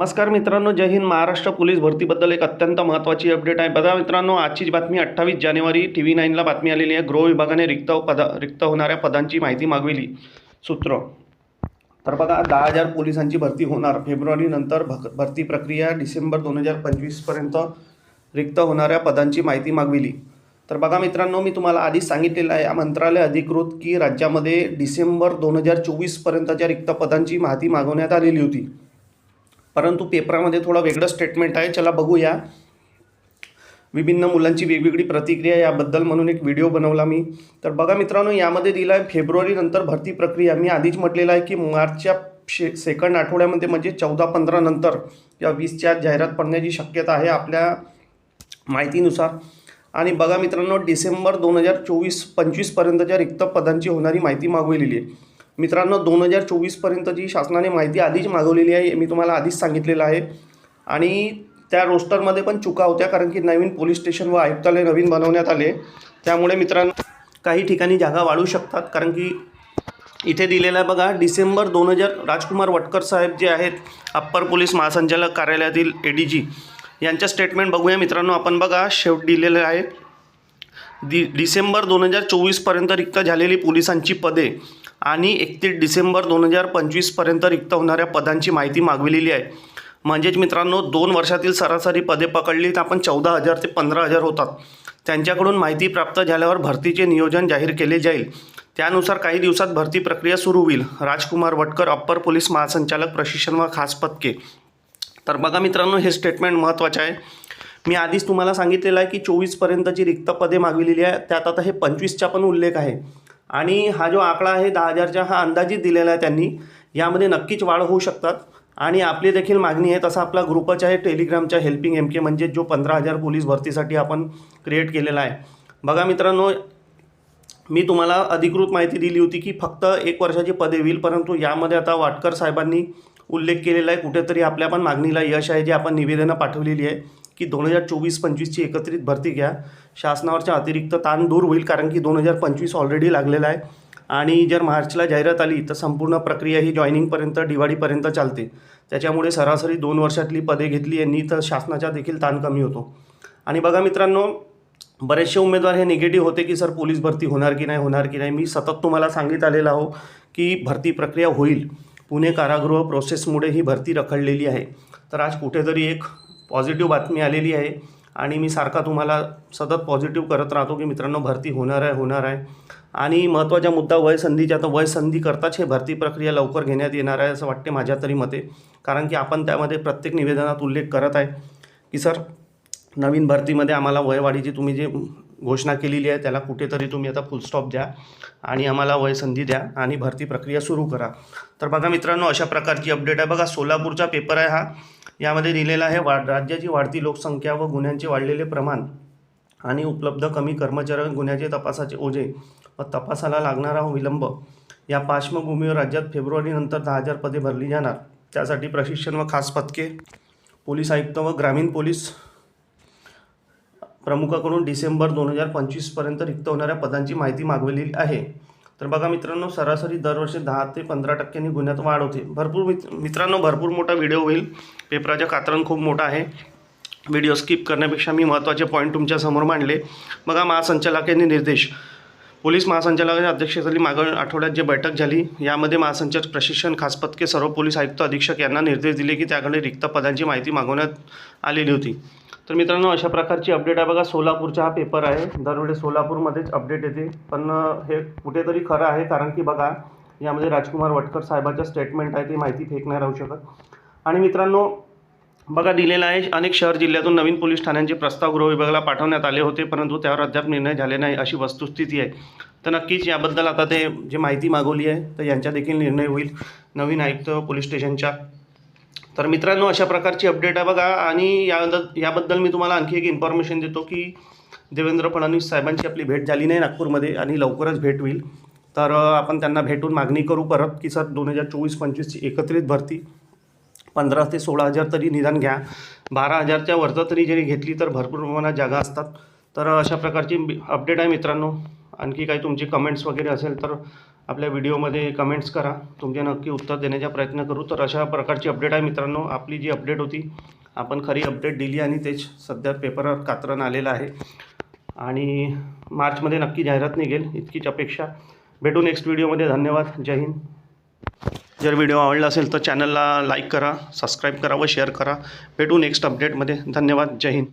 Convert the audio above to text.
नमस्कार मित्रांनो जय हिंद. महाराष्ट्र पोलीस भरतीबद्दल एक अत्यंत महत्त्वाची अपडेट आहे. बघा मित्रांनो आजची बातमी अठ्ठावीस जानेवारी टी व्ही नाईनला बातमी आलेली आहे. गृह विभागाने रिक्त पदा रिक्त होणाऱ्या पदांची माहिती मागविली. सूत्र. तर बघा दहा हजार पोलिसांची भरती होणार. फेब्रुवारीनंतर भक भरती प्रक्रिया डिसेंबर दोन हजार पंचवीसपर्यंत रिक्त होणाऱ्या पदांची माहिती मागविली. तर बघा मित्रांनो मी तुम्हाला आधीच सांगितलेलं आहे या मंत्रालय अधिकृत की राज्यामध्ये डिसेंबर दोन हजार चोवीसपर्यंतच्या रिक्त पदांची माहिती मागवण्यात आलेली होती. परंतु पेपरामध्ये थोडं वेगळं स्टेटमेंट आहे. चला बघूया. विभिन्न मुलांची वेगवेगळी प्रतिक्रिया याबद्दल म्हणून एक व्हिडिओ बनवला मी. तर बघा मित्रांनो यामध्ये दिला आहे फेब्रुवारीनंतर भरती प्रक्रिया. मी आधीच म्हटलेलं आहे की मार्चच्या शे सेकंड आठवड्यामध्ये म्हणजे चौदा पंधरा नंतर या वीसच्या जाहिरात पडण्याची शक्यता आहे आपल्या माहितीनुसार. आणि बघा मित्रांनो डिसेंबर दोन हजार चोवीस पंचवीसपर्यंतच्या रिक्त पदांची होणारी माहिती मागवलेली आहे. मित्रांनो दोन हजार चोवीसपर्यंतची शासनाने माहिती आधीच मागवलेली आहे मी तुम्हाला आधीच सांगितलेलं आहे. आणि त्या रोस्टरमध्ये पण चुका होत्या कारण की नवीन पोलीस स्टेशन व आयुक्तालय नवीन बनवण्यात आले. त्यामुळे मित्रांनो काही ठिकाणी जागा वाढू शकतात कारण की इथे दिलेलं आहे बघा डिसेंबर दोन हजार राजकुमार वटकर साहेब जे आहेत अप्पर पोलीस महासंचालक कार्यालयातील ए डी जी यांच्या स्टेटमेंट बघूया मित्रांनो आपण बघा शेवट दिलेलं आहे. दि डिसेंबर दोन हजार चोवीसपर्यंत रिक्त झालेली पोलिसांची पदे. आणि एकतीस डिसेंबर दोन हजार पंचवीसपर्यंत रिक्त होणाऱ्या पदांची माहिती मागविलेली आहे. म्हणजेच मित्रांनो दोन वर्षातील सरासरी पदे पकडली तर आपण चौदा हजार ते पंधरा हजार होतात. त्यांच्याकडून माहिती प्राप्त झाल्यावर भरतीचे नियोजन जाहीर केले जाईल. त्यानुसार काही दिवसात भरती प्रक्रिया सुरू होईल. राजकुमार वटकर अप्पर पोलीस महासंचालक प्रशिक्षण व खास पदके तर बघा मित्रांनो हे स्टेटमेंट महत्त्वाचे आहे. मी आधीच तुम्हाला सांगितलेलं आहे की चोवीसपर्यंतची रिक्त पदे मागविलेली आहे. त्यात आता हे पंचवीसचा पण उल्लेख आहे. आणि हा जो आकडा आहे दहा हजारच्या हा अंदाजित दिलेला आहे त्यांनी यामध्ये नक्कीच वाढ होऊ शकतात. आणि आपली देखील मागणी आहे तसा आपला ग्रुपच आहे टेलिग्रामच्या हेल्पिंग एम के म्हणजे जो पंधरा हजार पोलीस भरतीसाठी आपण क्रिएट केलेला आहे. बघा मित्रांनो मी तुम्हाला अधिकृत माहिती दिली होती की फक्त एक वर्षाची पदे होईल परंतु यामध्ये आता वाटकर साहेबांनी उल्लेख केलेला आहे. कुठेतरी आपल्या पण मागणीला यश आहे जे आपण निवेदनं पाठवलेली आहे. की दोन हजार चोवीस पंचवीसची एकत्रित भरती घ्या. शासनावरच्या अतिरिक्त ताण दूर होईल कारण की दोन हजार पंचवीस ऑलरेडी लागलेला आहे. आणि जर मार्चला जाहिरात आली तर संपूर्ण प्रक्रिया ही जॉईनिंगपर्यंत दिवाळीपर्यंत चालते. त्याच्यामुळे सरासरी दोन वर्षातली पदे घेतली यांनी तर शासनाचा देखील ताण कमी होतो. आणि बघा मित्रांनो बरेचसे उमेदवार हे निगेटिव्ह होते की सर पोलीस भरती होणार की नाही होणार की नाही? मी सतत तुम्हाला सांगित आलेलो आहो की भरती प्रक्रिया होईल. पुणे कारागृह प्रोसेसमुळे ही भरती रखडलेली आहे. तर आज कुठेतरी एक पॉझिटिव्ह बातमी आलेली आहे आणि मी सारखा तुम्हाला सतत पॉझिटिव्ह करत राहतो की मित्रांनो भरती होणार आहे होणार आहे. आणि महत्त्वाचा मुद्दा वयसंधीच्या तर वयसंधी करताच हे भरती प्रक्रिया लवकर घेण्यात येणार आहे असं वाटते माझ्या तरी मते. कारण की आपण त्यामध्ये प्रत्येक निवेदनात उल्लेख करत आहे की सर नवीन भरतीमध्ये आम्हाला वयवाढीची तुम्ही जे घोषणा केलेली आहे त्याला कुठेतरी तुम्ही आता फुलस्टॉप द्या आणि आम्हाला वयसंधी द्या आणि भरती प्रक्रिया सुरू करा. तर बघा मित्रांनो अशा प्रकारची अपडेट आहे. बघा सोलापूरचा पेपर आहे हा. यामध्ये दिलेला आहे वा राज्याची वाढती लोकसंख्या व गुन्ह्यांचे वाढलेले प्रमाण आणि उपलब्ध कमी कर्मचारी गुन्ह्याचे तपासाचे ओझे व तपासाला लागणारा विलंब या पार्श्वभूमीवर राज्यात फेब्रुवारीनंतर दहा हजार पदे भरली जाणार. त्यासाठी प्रशिक्षण व खास पथके पोलीस आयुक्त व ग्रामीण पोलीस प्रमुखाकडून डिसेंबर दोन हजार पंचवीसपर्यंत रिक्त होणाऱ्या पदांची माहिती मागवलेली आहे. तर बघा मित्रांनो सरासरी दरवर्षी दहा ते पंधरा टक्क्यांनी गुन्ह्यात वाढ होते. भरपूर मित मित्रांनो भरपूर मोठा व्हिडिओ होईल. पेपराचं कात्रण खूप मोठा आहे. व्हिडिओ स्किप करण्यापेक्षा मी महत्त्वाचे पॉईंट तुमच्यासमोर मांडले. बघा महासंचालकांनी निर्देश. पोलीस महासंचालकाच्या अध्यक्षतेखाली मागील आठवड्यात जी बैठक झाली यामध्ये महासंचालक प्रशिक्षण खास पथके सर्व पोलीस आयुक्त अधीक्षक यांना निर्देश दिले की त्याकडे रिक्त पदांची माहिती मागवण्यात आलेली होती. तर मित्रांनो अशा प्रकारची अपडेट आहे बघा. सोलापूरचा हा पेपर आहे. दरवेळेस सोलापूरमध्येच अपडेट येते. पण हे कुठेतरी खरं आहे. कारण की बघा यामध्ये राजकुमार वटकर साहेबाच्या स्टेटमेंट आहे. ती माहिती फेक नाही राहू शकत. आणि मित्रांनो बघा दिलेला आहे. अनेक शहर जिल्ह्यातून नवीन पोलीस ठाण्यांचे प्रस्ताव गृह विभागाला पाठवण्यात आले होते. परंतु त्यावर अद्याप निर्णय झाले नाही अशी वस्तुस्थिती आहे. तर नक्कीच याबद्दल आता ते जे माहिती मागवली आहे तर यांच्यादेखील निर्णय होईल. नवीन आयुक्त पोलीस स्टेशनच्या तर मित्रांनो अशा प्रकारची अपडेट आहे बघा. आणि याबद्दल याबद्दल मी तुम्हाला आणखी एक इन्फॉर्मेशन देतो की देवेंद्र फडणवीस साहेबांची आपली भेट झाली नाही नागपूरमध्ये आणि लवकरच भेट होईल. तर आपण त्यांना भेटून मागणी करू परत की सर दोन हजार चोवीस पंचवीसची एकत्रित भरती. पंधरा ते सोळा हजार तरी निदान घ्या. बारा हजारच्या वरचं तरी जरी घेतली तर भरपूर प्रमाणात जागा असतात. तर अशा प्रकारची अपडेट आहे मित्रांनो. आणखी काही तुमची कमेंट्स वगैरे असेल तर आपल्या व्हिडिओमध्ये कमेंट्स करा. तुमचे नक्की उत्तर देण्याचा प्रयत्न करू. तर अशा प्रकारची अपडेट आहे मित्रांनो. आपली जी अपडेट होती आपण खरी अपडेट दिली आणि तेच सध्या पेपरवर कात्रण आलेलं आहे. आणि मार्चमध्ये नक्की जाहिरात निघेल. इतकीच अपेक्षा. भेटू नेक्स्ट व्हिडिओमध्ये. धन्यवाद. जय हिंद. जर व्हिडिओ आवडला असेल तर चॅनलला लाईक करा सबस्क्राईब करा व शेअर करा. भेटू नेक्स्ट अपडेटमध्ये धन्यवाद. जय हिंद.